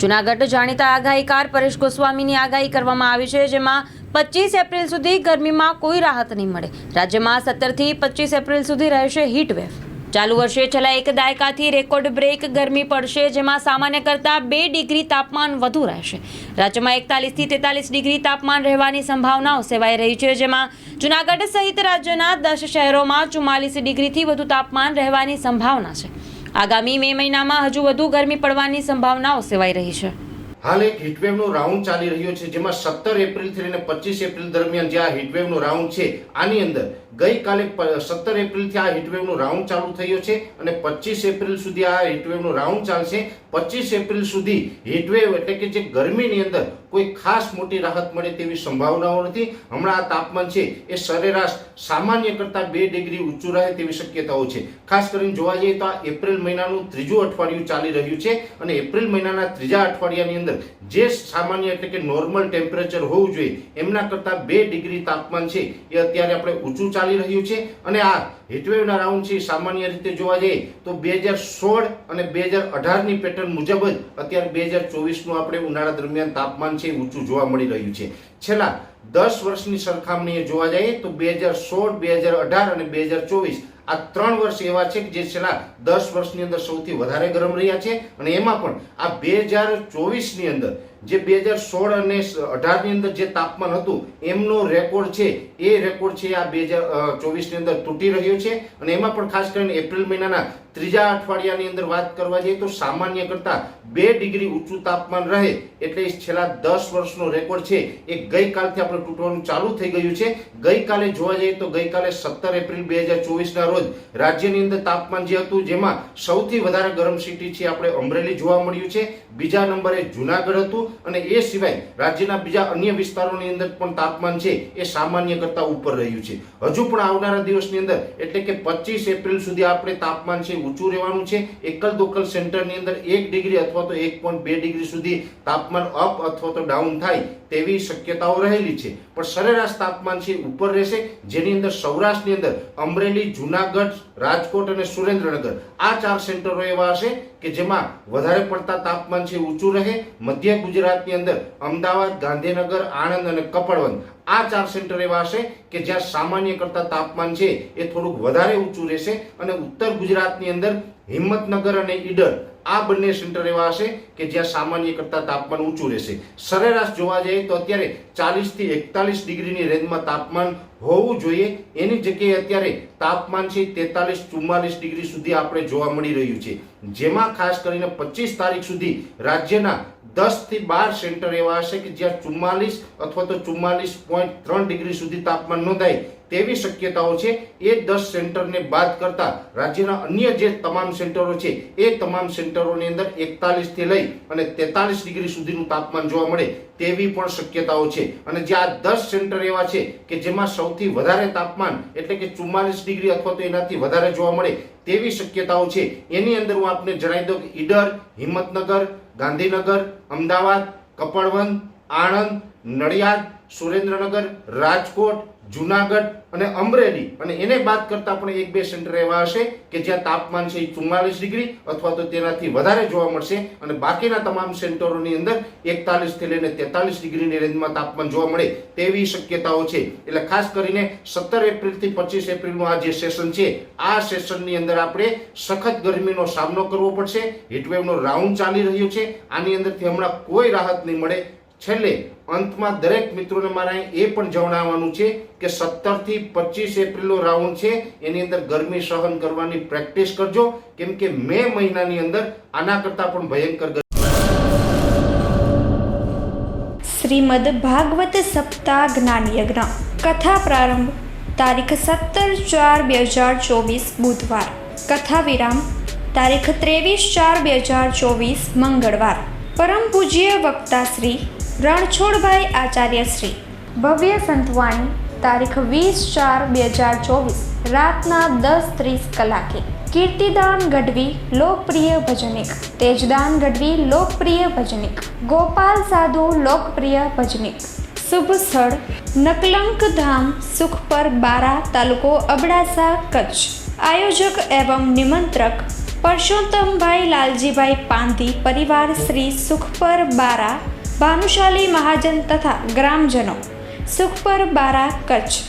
જુનાગઢ જાણીતા આગાહીકાર પરેશ ગોસ્વામીની આગાહી કરવામાં આવી છે, જેમાં પચીસ એપ્રિલ સુધી ગરમીમાં કોઈ રાહત નહીં મળે. રાજ્યમાં સત્તરથી પચીસ એપ્રિલ સુધી રહેશે હીટવેવ ચાલુ વર્ષે છેલ્લા એક દાયકાથી રેકોર્ડ બ્રેક ગરમી પડશે, જેમાં સામાન્ય કરતાં બે ડિગ્રી તાપમાન વધુ રહેશે. રાજ્યમાં એકતાલીસથી તેતાલીસ ડિગ્રી તાપમાન રહેવાની સંભાવનાઓ સેવાઈ રહી છે, જેમાં જુનાગઢ સહિત રાજ્યના દસ શહેરોમાં ચુમ્માલીસ ડિગ્રીથી વધુ તાપમાન રહેવાની સંભાવના છે. આગામી મે મહિનામાં હજુ વધુ ગરમી પડવાની સંભાવનાઓ સેવાઈ રહી છે. હાલ એક હીટવેવનો રાઉન્ડ ચાલી રહ્યો છે, જેમાં સત્તર એપ્રિલથી લઈને પચીસ એપ્રિલ દરમિયાન જે આ હીટવેવનો રાઉન્ડ છે, આની અંદર ગઈકાલે સત્તર એપ્રિલથી આ હીટવેવનો રાઉન્ડ ચાલુ થયો છે અને પચીસ એપ્રિલ સુધી આ હીટવેવનો રાઉન્ડ ચાલશે. પચીસ એપ્રિલ સુધી હીટવેવ એટલે કે જે ગરમીની અંદર કોઈ ખાસ મોટી રાહત મળે તેવી સંભાવનાઓ નથી. હમણાં આ તાપમાન છે એ સરેરાશ સામાન્ય કરતાં બે ડિગ્રી ઊંચું રહે તેવી શક્યતાઓ છે. ખાસ કરીને જોવા જઈએ તો આ એપ્રિલ મહિનાનું ત્રીજું અઠવાડિયું ચાલી રહ્યું છે અને એપ્રિલ મહિનાના ત્રીજા અઠવાડિયાની અંદર જે સામાન્ય એટલે કે નોર્મલ ટેમ્પરેચર હોવું જોઈએ, એમના કરતાં બે ડિગ્રી તાપમાન છે, એ અત્યારે આપણે ઊંચું ચાલી રહ્યું છે. અને આ હીટવેવના રાઉન્ડ છે સામાન્ય રીતે જોવા જઈએ તો બે હજાર સોળ અને બે હજાર અઢારની પેટર્ન મુજબ જ અત્યારે બે હજાર ચોવીસનું આપણે ઉનાળા દરમિયાન તાપમાન છે ઊંચું જોવા મળી રહ્યું છે. છેલ્લા દસ વર્ષની સરખામણીએ જોવા જઈએ તો બે હજાર સોળ, બે હજાર અઢાર અને બે હજાર ચોવીસ આ ત્રણ વર્ષ એવા છે કે જે છેલ્લા દસ વર્ષની અંદર સૌથી વધારે ગરમ રહ્યા છે. અને એમાં પણ આ બે હજાર ચોવીસની અંદર જે બે હજાર સોળ અને અઢારની અંદર જે તાપમાન હતું, એમનો રેકોર્ડ છે, એ રેકોર્ડ છે આ બે હજાર ચોવીસની અંદર તૂટી રહ્યો છે. અને એમાં પણ ખાસ કરીને એપ્રિલ મહિનાના ત્રીજા અઠવાડિયાની અંદર વાત કરવા જઈએ તો સામાન્ય કરતાં બે ડિગ્રી ઊંચું તાપમાન રહે એટલે છેલ્લા દસ વર્ષનો રેકોર્ડ છે. એ ગઈકાલથી આપણે તૂટવાનું ચાલુ થઈ ગયું છે. ગઈકાલે જોવા જઈએ તો ગઈકાલે સત્તર એપ્રિલ બે હજાર ચોવીસના રોજ રાજ્યની અંદર તાપમાન જે હતું, જેમાં સૌથી વધારે ગરમ સિટી છે, આપણે અમરેલી જોવા મળ્યું છે. બીજા નંબરે જુનાગઢ હતું. અને એ સિવાય રાજ્યના બીજા અન્ય વિસ્તારોની અંદર પણ તાપમાન છે એ સામાન્ય કરતાં ઉપર રહ્યું છે. હજુ પણ આવનારા દિવસની અંદર એટલે કે પચીસ એપ્રિલ સુધી આપણે તાપમાન છે ઊંચું રહેવાનું છે. એકલ દોકલ સેન્ટરની અંદર એક ડિગ્રી અથવા તો એક પોઈન્ટ બે ડિગ્રી સુધી તાપમાન અપ અથવા તો ડાઉન થાય તેવી શક્યતાઓ રહેલી છે. પણ સરેરાશ તાપમાન છે ઉપર રહેશે, જેની અંદર સૌરાષ્ટ્રની અંદર અમરેલી, જુનાગઢ, રાજકોટ અને સુરેન્દ્રનગર આ ચાર સેન્ટરો એવા હશે કે જેમાં વધારે પડતા તાપમાન છે ઊંચું રહે. મધ્ય ગુજરાતની અંદર અમદાવાદ, ગાંધીનગર, આણંદ અને કપડવંત આ ચાર સેન્ટર એવા હશે કે જ્યાં સામાન્ય કરતા તાપમાન છે એ થોડુંક વધારે ઊંચું રહેશે અને ઉત્તર ગુજરાતની અંદર હિંમતનગર અને ઈડર આ બંને સેન્ટર એવા હશે કે જ્યાં સામાન્ય કરતાં તાપમાન ઊંચું રહેશે. સરેરાશ જોવા જઈએ તો અત્યારે ચાલીસથી એકતાલીસ ડિગ્રીની રેન્જમાં તાપમાન હોવું જોઈએ. એની જગ્યાએ અત્યારે તાપમાન છે તેતાલીસ ચુમ્માલીસ ડિગ્રી સુધી આપણે જોવા મળી રહ્યું છે. જેમાં ખાસ કરીને પચીસ તારીખ સુધી રાજ્યના દસથી બાર સેન્ટર એવા હશે કે જ્યાં ચુમ્માલીસ અથવા તો ચુમ્માલીસ પોઈન્ટ ત્રણ ડિગ્રી સુધી તાપમાન નોંધાય તેવી શક્યતાઓ છે. એ દસ સેન્ટરને બાદ કરતા રાજ્યના અન્ય જે તમામ સેન્ટરો છે, એ તમામ સેન્ટરોની અંદર એકતાલીસથી લઈ અને તેતાલીસ ડિગ્રી સુધીનું તાપમાન જોવા મળે તેવી પણ શક્યતાઓ છે. અને જે આ દસ સેન્ટર એવા છે કે જેમાં સૌથી વધારે તાપમાન એટલે કે ચુમ્માલીસ ડિગ્રી અથવા તો એનાથી વધારે જોવા મળે તેવી શક્યતાઓ છે. એની અંદર હું આપને જણાવી દઉં કે ઈડર, હિંમતનગર ગાંધીનગર અમદાવાદ કપડવંત આણંદ, નડિયાદ, સુરેન્દ્રનગર, રાજકોટ, જુનાગઢ અને અમરેલી. અને એને બાદ કરતા પણ એક બે સેન્ટર એવા હશે કે જ્યાં તાપમાન છે એ ચુમ્માલીસ ડિગ્રી અથવા તો તેનાથી વધારે જોવા મળશે. અને બાકીના તમામ સેન્ટરોની અંદર એકતાલીસથી લઈને તેતાલીસ ડિગ્રીની રેન્જમાં તાપમાન જોવા મળે તેવી શક્યતાઓ છે. એટલે ખાસ કરીને સત્તર એપ્રિલથી પચીસ એપ્રિલનું આ જે સેશન છે, આ સેશનની અંદર આપણે સખત ગરમીનો સામનો કરવો પડશે. હીટવેવનો રાઉન્ડ ચાલી રહ્યો છે. આની અંદરથી હમણાં કોઈ રાહત નહીં મળે. છેલ્લે અંતમાં દરેક મિત્રોને મારે એ પણ જણાવવાનું છે કે સત્તરથી પચીસ એપ્રિલનો રાઉન્ડ છે. એની અંદર ગરમી સહન કરવાની પ્રેક્ટિસ કરજો. કેમ કે મે મહિનાની અંદર આના કરતાં પણ ભયંકર શ્રીમદ ભાગવત સપ્તાહ જ્ઞાન યજ્ઞ. કથા પ્રારંભ, તારીખ સત્તર ચાર બે હજાર ચોવીસ બુધવાર. કથા વિરામ, તારીખ ત્રેવીસ ચાર બે હજાર ચોવીસ મંગળવાર. પરમ પૂજ્ય વક્તા શ્રી રણછોડભાઈ આચાર્ય શ્રી. ભવ્ય સંતવાણી, તારીખ વીસ ચાર બે હજાર ચોવીસ, રાતના દસ ત્રીસ કલાકે. કીર્તિદાન ગઢવી, લોકપ્રિય ભજનિક. તેજદાન ગઢવી, લોકપ્રિય ભજનિક. ગોપાલ સાધુ, લોકપ્રિય ભજનિક. શુભ સ્થળ, નકલંક ધામ, સુખપર બારા, તાલુકો અબડાસા, કચ્છ. આયોજક એવં નિમંત્રક પરસોત્તમભાઈ લાલજીભાઈ પાંધી, પરિવાર શ્રી સુખપર બારા ભાનુશાલી મહાજન તથા ગ્રામજનો સુખપર બારા કચ્છ.